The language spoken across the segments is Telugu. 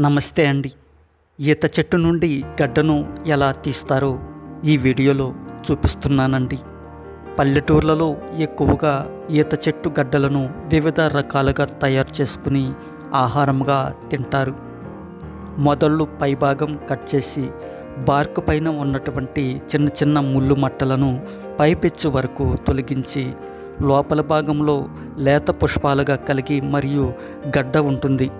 నమస్తే అండి. ఈత చెట్టు నుండి గడ్డను ఎలా తీస్తారో ఈ వీడియోలో చూపిస్తున్నానండి. పల్లెటూర్లలో ఎక్కువగా ఈత చెట్టు గడ్డలను వివిధ రకాలుగా తయారు చేసుకుని ఆహారంగా తింటారు. మొదళ్ళు పైభాగం కట్ చేసి బార్కు పైన ఉన్నటువంటి చిన్న చిన్న ముళ్ళు మట్టలను పైపెచ్చు వరకు తొలగించి లోపల భాగంలో లేత పుష్పాలుగా కలిగి మరియు గడ్డ ఉంటుంది.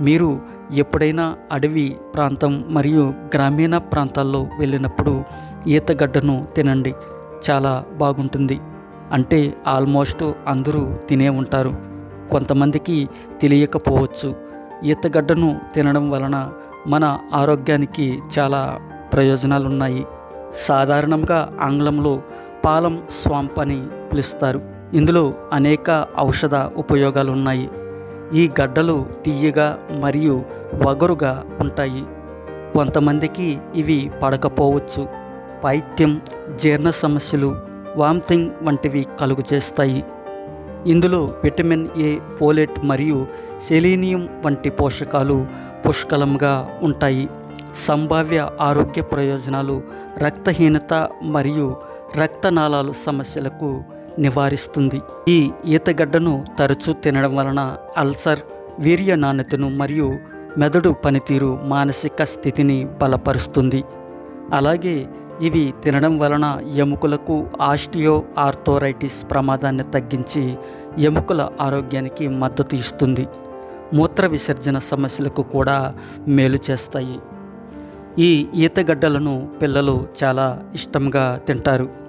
మీరు ఎప్పుడైనా అడవి ప్రాంతం మరియు గ్రామీణ ప్రాంతాల్లో వెళ్ళినప్పుడు ఈతగడ్డను తినండి. చాలా బాగుంటుంది. అంటే ఆల్మోస్ట్ అందరూ తినే ఉంటారు. కొంతమందికి తెలియకపోవచ్చు. ఈతగడ్డను తినడం వలన మన ఆరోగ్యానికి చాలా ప్రయోజనాలు ఉన్నాయి సాధారణంగా ఆంగ్లంలో పాలం స్వాంప్ అని పిలుస్తారు. ఇందులో అనేక ఔషధ ఉపయోగాలు ఉన్నాయి ఈ గడ్డలు తీయగా మరియు వగరుగా ఉంటాయి. కొంతమందికి ఇవి పడకపోవచ్చు. పైత్యం జీర్ణ సమస్యలు వామిటింగ్ వంటివి కలుగు చేస్తాయి. ఇందులో విటమిన్ ఏ పోలెట్ మరియు సెలీనియం వంటి పోషకాలు పుష్కలంగా ఉంటాయి. సంభావ్య ఆరోగ్య ప్రయోజనాలు రక్తహీనత మరియు రక్తనాళాలు సమస్యలకు నివారిస్తుంది. ఈ ఈతగడ్డను తరచూ తినడం వలన అల్సర్ వీర్య నాణ్యతను మరియు మెదడు పనితీరు మానసిక స్థితిని బలపరుస్తుంది. అలాగే ఇవి తినడం వలన ఎముకలకు ఆస్టియో ఆర్థోరైటిస్ ప్రమాదాన్ని తగ్గించి ఎముకల ఆరోగ్యానికి మద్దతు ఇస్తుంది. మూత్ర విసర్జన సమస్యలకు కూడా మేలు చేస్తాయి. ఈ ఈతగడ్డలను పిల్లలు చాలా ఇష్టంగా తింటారు.